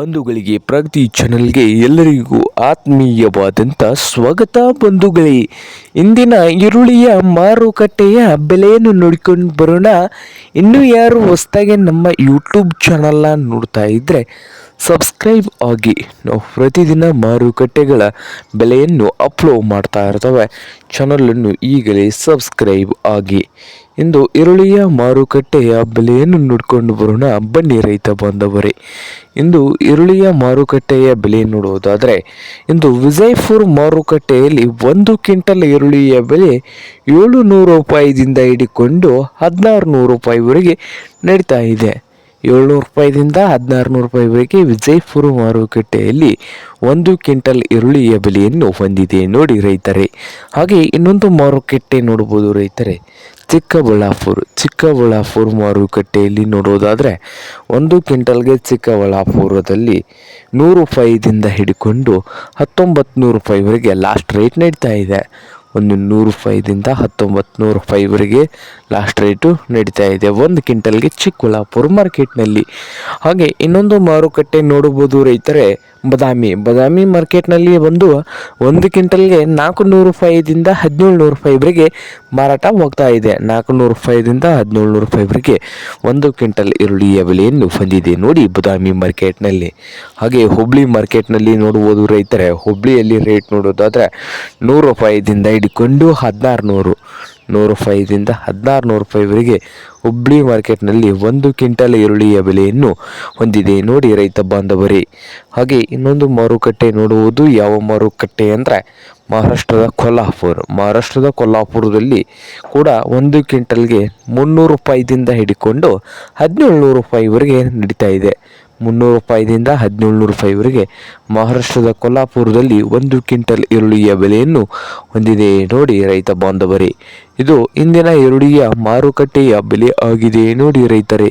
ಬಂಧುಗಳಿಗೆ ಪ್ರಗತಿ ಚಾನಲ್ಗೆ ಎಲ್ಲರಿಗೂ ಆತ್ಮೀಯವಾದಂಥ ಸ್ವಾಗತ ಬಂಧುಗಳೇ. ಇಂದಿನ ಈರುಳ್ಳಿಯ ಮಾರುಕಟ್ಟೆಯ ಬೆಲೆಯನ್ನು ನೋಡಿಕೊಂಡು ಬರೋಣ. ಇನ್ನೂ ಯಾರು ಹೊಸದಾಗಿ ನಮ್ಮ ಯೂಟ್ಯೂಬ್ ಚಾನಲ್ನ ನೋಡ್ತಾ ಇದ್ದರೆ ಸಬ್ಸ್ಕ್ರೈಬ್ ಆಗಿ. ನಾವು ಪ್ರತಿದಿನ ಮಾರುಕಟ್ಟೆಗಳ ಬೆಲೆಯನ್ನು ಅಪ್ಲೋಡ್ ಮಾಡ್ತಾ ಇರ್ತವೆ. ಚಾನಲನ್ನು ಈಗಲೇ ಸಬ್ಸ್ಕ್ರೈಬ್ ಆಗಿ. ಇಂದು ಈರುಳ್ಳಿಯ ಮಾರುಕಟ್ಟೆಯ ಬೆಲೆಯನ್ನು ನೋಡಿಕೊಂಡು ಬರೋಣ. ಬನ್ನಿ ರೈತ ಬಾಂಧವರೇ. ಇಂದು ಈರುಳ್ಳಿಯ ಮಾರುಕಟ್ಟೆಯ ಬೆಲೆ ನೋಡುವುದಾದರೆ ಇಂದು ವಿಜಯಪುರ ಮಾರುಕಟ್ಟೆಯಲ್ಲಿ ಒಂದು ಕ್ವಿಂಟಲ್ ಈರುಳ್ಳಿಯ ಬೆಲೆ ಏಳು ನೂರು ರೂಪಾಯಿದಿಂದ ಹಿಡಿಕೊಂಡು ಹದಿನಾರು ನೂರು ರೂಪಾಯಿವರೆಗೆ ನಡೀತಾ ಇದೆ. ಏಳ್ನೂರು ರೂಪಾಯಿದಿಂದ ಹದಿನಾರು ನೂರು ರೂಪಾಯಿವರೆಗೆ ವಿಜಯಪುರ ಮಾರುಕಟ್ಟೆಯಲ್ಲಿ ಒಂದು ಕ್ವಿಂಟಲ್ ಈರುಳ್ಳಿಯ ಬೆಲೆಯನ್ನು ಹೊಂದಿದೆ ನೋಡಿ ರೈತರೇ. ಹಾಗೆ ಇನ್ನೊಂದು ಮಾರುಕಟ್ಟೆ ನೋಡ್ಬೋದು ರೈತರೇ. ಚಿಕ್ಕಬಳ್ಳಾಪುರ ಚಿಕ್ಕಬಳ್ಳಾಪುರ ಮಾರುಕಟ್ಟೆಯಲ್ಲಿ ನೋಡೋದಾದರೆ ಒಂದು ಕ್ವಿಂಟಲ್ಗೆ ಚಿಕ್ಕಬಳ್ಳಾಪುರದಲ್ಲಿ ನೂರು ರೂಪಾಯಿದಿಂದ ಹಿಡ್ಕೊಂಡು ಹತ್ತೊಂಬತ್ತು ನೂರು ರೂಪಾಯಿವರೆಗೆ ಲಾಸ್ಟ್ ರೇಟ್ ನಡೀತಾ ಇದೆ. ಒಂದು ನೂರು ರೂಪಾಯಿದಿಂದ ಹತ್ತೊಂಬತ್ತು ನೂರು ರೂಪಾಯಿವರೆಗೆ ಲಾಸ್ಟ್ ರೇಟು ನಡೀತಾ ಇದೆ. ಒಂದು ಕ್ವಿಂಟಲ್ಗೆ ಚಿಕ್ಕಬಳ್ಳಾಪುರ ಮಾರ್ಕೆಟ್ನಲ್ಲಿ ಹಾಗೆ ಇನ್ನೊಂದು ಮಾರುಕಟ್ಟೆ ನೋಡಬಹುದು ರೈತರೆ. ಬದಾಮಿ. ಬದಾಮಿ ಮಾರ್ಕೆಟ್ನಲ್ಲಿ ಬಂದು ಒಂದು ಕ್ವಿಂಟಲ್ಗೆ ನಾಲ್ಕು ನೂರು ರೂಪಾಯಿದಿಂದ ಹದಿನೇಳು ನೂರು ರೂಪಾಯಿವರೆಗೆ ಮಾರಾಟ ಹೋಗ್ತಾ ಇದೆ. ನಾಲ್ಕು ನೂರು ರೂಪಾಯಿದಿಂದ ಹದಿನೇಳು ನೂರು ರೂಪಾಯಿವರೆಗೆ ಒಂದು ಕ್ವಿಂಟಲ್ ಈರುಳ್ಳಿಯ ಬೆಲೆಯನ್ನು ಹೊಂದಿದೆ ನೋಡಿ ಬದಾಮಿ ಮಾರ್ಕೆಟ್ನಲ್ಲಿ. ಹಾಗೆ ಹುಬ್ಳಿ ಮಾರ್ಕೆಟ್ನಲ್ಲಿ ನೋಡುವುದು ರೈತರೆ, ಹುಬ್ಳಿಯಲ್ಲಿ ರೇಟ್ ನೋಡೋದಾದರೆ ನೂರು ರೂಪಾಯಿದಿಂದ ಹಿಡ್ಕೊಂಡು ಹದಿನಾರು ನೂರು ನೂರು ರೂಪಾಯಿದಿಂದ ಹದಿನಾರು ನೂರು ರೂಪಾಯಿವರೆಗೆ ಹುಬ್ಳಿ ಮಾರ್ಕೆಟ್ನಲ್ಲಿ ಒಂದು ಕ್ವಿಂಟಲ್ ಈರುಳ್ಳಿಯ ಬೆಲೆಯನ್ನು ಹೊಂದಿದೆ ನೋಡಿ ರೈತ ಬಾಂಧವರೇ. ಹಾಗೆ ಇನ್ನೊಂದು ಮಾರುಕಟ್ಟೆ ನೋಡುವುದು ಯಾವ ಮಾರುಕಟ್ಟೆ ಅಂದರೆ ಮಹಾರಾಷ್ಟ್ರದ ಕೊಲ್ಹಾಪುರ ಮಹಾರಾಷ್ಟ್ರದ ಕೊಲ್ಲಾಪುರದಲ್ಲಿ ಕೂಡ ಒಂದು ಕ್ವಿಂಟಲ್ಗೆ ಮುನ್ನೂರು ರೂಪಾಯಿದಿಂದ ಹಿಡಿಕೊಂಡು ಹದಿನೇಳು ನೂರು ರೂಪಾಯಿವರೆಗೆ ನಡೀತಾ ಇದೆ. ಮುನ್ನೂರು ರೂಪಾಯಿದಿಂದ ಹದಿನೇಳು ರೂಪಾಯಿವರೆಗೆ. ಮಹಾರಾಷ್ಟ್ರದ ಕೊಲ್ಲಾಪುರದಲ್ಲಿ ಒಂದು ಕ್ವಿಂಟಲ್ ಈರುಳ್ಳಿಯ ಬೆಲೆಯನ್ನು ಹೊಂದಿದೆ ನೋಡಿ ರೈತ ಬಾಂಧವರೇ. ಇದು ಇಂದಿನ ಈರುಳ್ಳಿಯ ಮಾರುಕಟ್ಟೆಯ ಬೆಲೆ ಆಗಿದೆ ನೋಡಿ ರೈತರೇ.